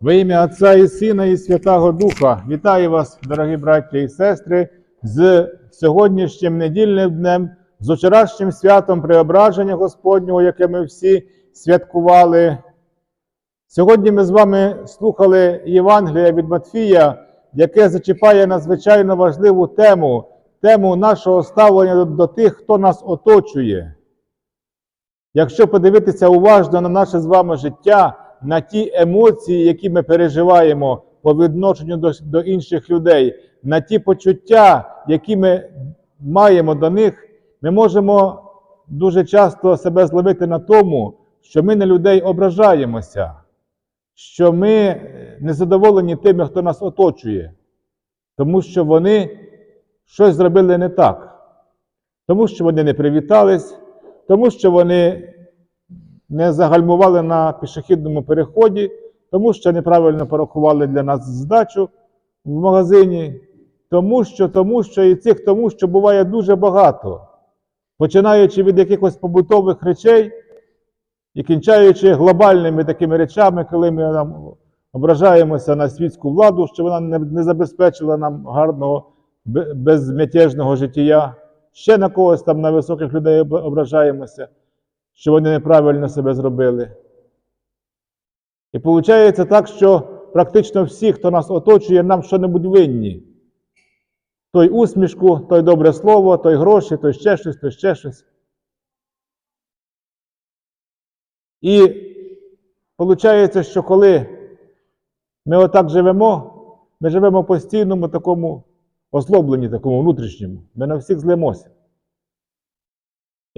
Во ім'я Отця і Сина і Святого Духа вітаю вас, дорогі браття і сестри, з сьогоднішнім недільним днем, з вчорашнім святом Преображення Господнього, яке ми всі святкували. Сьогодні ми з вами слухали Євангелія від Матфія, яке зачіпає надзвичайно важливу тему, тему нашого ставлення до, тих, хто нас оточує. Якщо подивитися уважно на наше з вами життя, на ті емоції, які ми переживаємо по відношенню до, до інших людей, на ті почуття, які ми маємо до них, ми можемо дуже часто себе зловити на тому, що ми на людей ображаємося, що ми незадоволені тими, хто нас оточує, тому що вони щось зробили не так, тому що вони не привітались, тому що вони не загальмували на пішохідному переході, тому що неправильно порахували для нас здачу в магазині, тому що, тому що і цих тому, що буває дуже багато, починаючи від якихось побутових речей і кінчаючи глобальними такими речами, коли ми нам ображаємося на світську владу, що вона не забезпечила нам гарного, безмятежного життя. Ще на когось там на високих людей ображаємося що вони неправильно себе зробили. І виходить так, що практично всі, хто нас оточує, нам що-небудь винні. Той усмішку, той добре слово, той гроші, той ще щось, той ще щось. І виходить, що коли ми отак живемо, ми живемо в постійному такому озлобленні, такому внутрішньому. Ми на всіх злимося.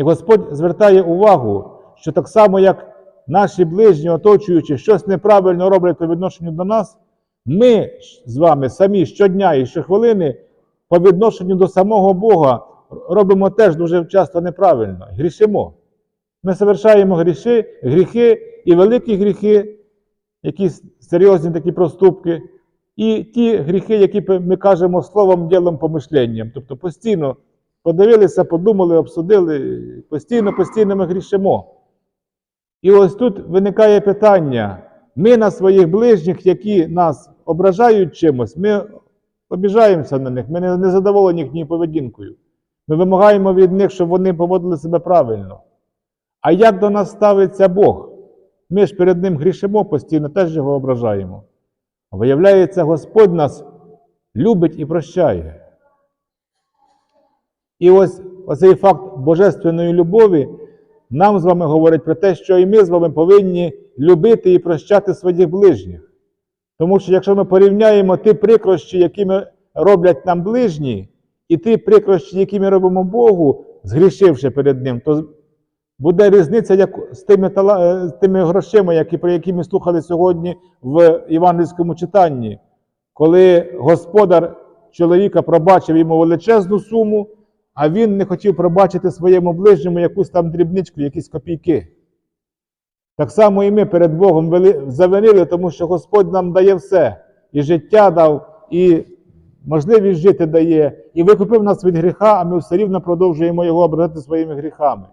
І Господь звертає увагу, що так само, як наші ближні, оточуючи, щось неправильно роблять по відношенню до нас, ми з вами самі щодня і щохвилини по відношенню до самого Бога робимо теж дуже часто неправильно, грішимо. Ми совершаємо гріші, гріхи і великі гріхи, якісь серйозні такі проступки, і ті гріхи, які ми кажемо словом, ділом, помишленням. Тобто постійно подивилися, подумали, обсудили, постійно, постійно ми грішимо. І ось тут виникає питання: ми на своїх ближніх, які нас ображають чимось, ми обіжаємося на них, ми не задоволені їхньою поведінкою. Ми вимагаємо від них, щоб вони поводили себе правильно. А як до нас ставиться Бог? Ми ж перед Ним грішимо постійно, теж його ображаємо. Виявляється, Господь нас любить і прощає. І ось оцей факт божественної любові нам з вами говорить про те, що і ми з вами повинні любити і прощати своїх ближніх. Тому що якщо ми порівняємо ті прикрощі, які роблять нам ближні, і ті прикрощі, які ми робимо Богу, згрішивши перед Ним, то буде різниця як з тими, е, з тими грошима, які, про які ми слухали сьогодні в євангельському читанні, коли господар чоловіка пробачив йому величезну суму, а він не хотів пробачити своєму ближньому якусь там дрібничку, якісь копійки. Так само і ми перед Богом завинили, тому що Господь нам дає все. І життя дав, і можливість жити дає, і викупив нас від гріха, а ми все рівно продовжуємо його ображати своїми гріхами.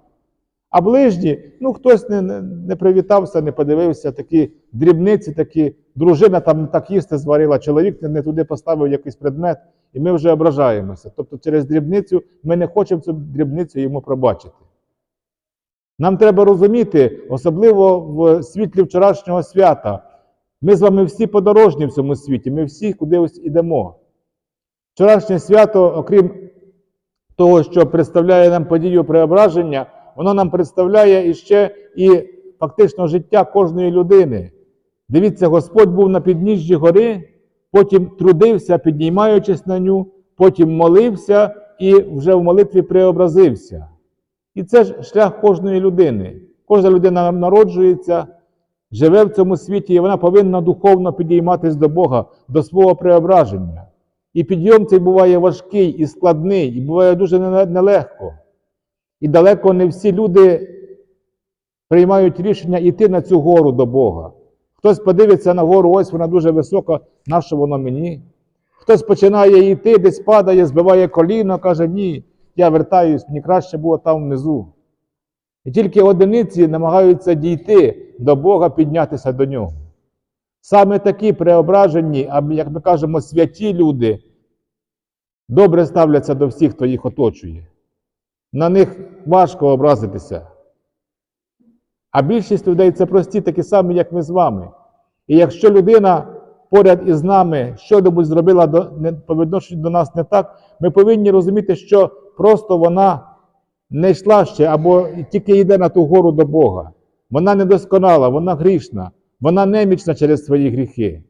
А ближні, ну хтось не, не, не привітався, не подивився, такі дрібниці, такі, дружина там не так їсти зварила, чоловік не, туди поставив якийсь предмет, і ми вже ображаємося. Тобто через дрібницю ми не хочемо цю дрібницю йому пробачити. Нам треба розуміти, особливо в світлі вчорашнього свята, ми з вами всі подорожні в цьому світі, ми всі кудись ідемо. Вчорашнє свято, окрім того, що представляє нам подію преображення, воно нам представляє іще і фактично життя кожної людини. Дивіться, Господь був на підніжжі гори, потім трудився, піднімаючись на ню, потім молився і вже в молитві преобразився. І це ж шлях кожної людини. Кожна людина народжується, живе в цьому світі, і вона повинна духовно підійматись до Бога, до свого преображення. І підйом цей буває важкий і складний, і буває дуже нелегко. І далеко не всі люди приймають рішення йти на цю гору до Бога. Хтось подивиться на гору, ось вона дуже висока, на що воно мені? Хтось починає йти, десь падає, збиває коліно, каже, ні, я вертаюсь, мені краще було там внизу. І тільки одиниці намагаються дійти до Бога, піднятися до нього. Саме такі преображені, а як ми кажемо, святі люди добре ставляться до всіх, хто їх оточує. На них важко образитися. А більшість людей це прості, такі самі, як ми з вами. І якщо людина поряд із нами що-небудь зробила до, не, по відношенню до нас не так, ми повинні розуміти, що просто вона не йшла ще або тільки йде на ту гору до Бога. Вона недосконала, вона грішна, вона немічна через свої гріхи.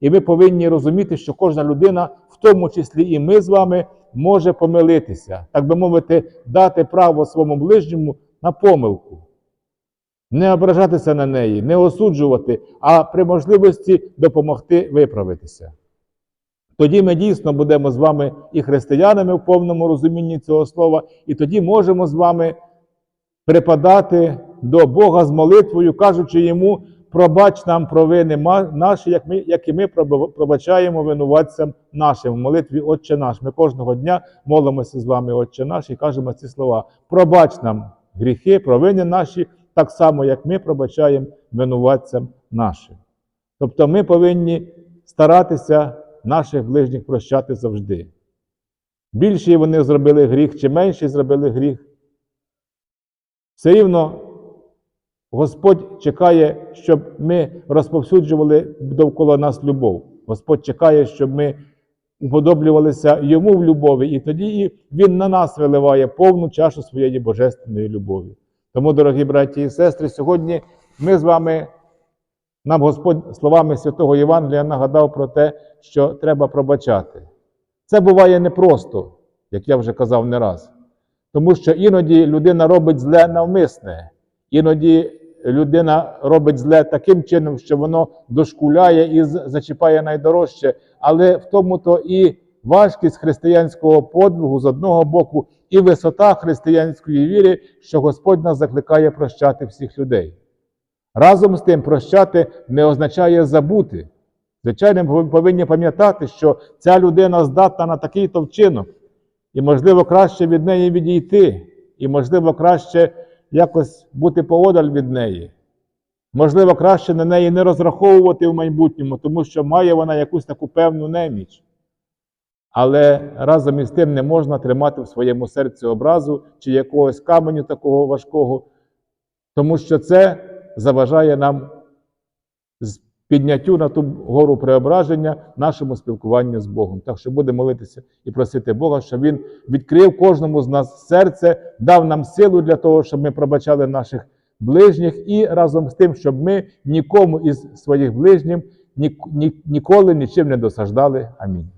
І ми повинні розуміти, що кожна людина, в тому числі і ми з вами, може помилитися, так би мовити, дати право своєму ближньому на помилку. Не ображатися на неї, не осуджувати, а при можливості допомогти виправитися. Тоді ми дійсно будемо з вами і християнами в повному розумінні цього слова, і тоді можемо з вами припадати до Бога з молитвою, кажучи йому, пробач нам провини наші, як, ми, як і ми пробачаємо винуватцям нашим в молитві Отче наш. Ми кожного дня молимося з вами, Отче наш, і кажемо ці слова: пробач нам гріхи, провини наші, так само, як ми пробачаємо винуватцям нашим. Тобто ми повинні старатися наших ближніх прощати завжди. Більший вони зробили гріх, чи менший зробили гріх. Все рівно Господь чекає, щоб ми розповсюджували довкола нас любов. Господь чекає, щоб ми уподоблювалися йому в любові, і тоді Він на нас виливає повну чашу своєї божественної любові. Тому, дорогі браті і сестри, сьогодні ми з вами, нам Господь словами святого Євангелія нагадав про те, що треба пробачати. Це буває непросто, як я вже казав не раз. Тому що іноді людина робить зле навмисне, іноді людина робить зле таким чином, що воно дошкуляє і зачіпає найдорожче. Але в тому то і важкість християнського подвигу з одного боку, і висота християнської віри, що Господь нас закликає прощати всіх людей. Разом з тим, прощати не означає забути. Звичайно, ми повинні пам'ятати, що ця людина здатна на такий-то вчинок, і, можливо, краще від неї відійти, і, можливо, краще якось бути поодаль від неї. Можливо, краще на неї не розраховувати в майбутньому, тому що має вона якусь таку певну неміч. Але разом із тим не можна тримати в своєму серці образу чи якогось каменю такого важкого, тому що це заважає нам з підняттю на ту гору преображення нашому спілкуванню з Богом. Так що будемо молитися і просити Бога, щоб Він відкрив кожному з нас серце, дав нам силу для того, щоб ми пробачали наших ближніх, і разом з тим, щоб ми нікому із своїх ні- ніколи нічим не досаждали. Амінь.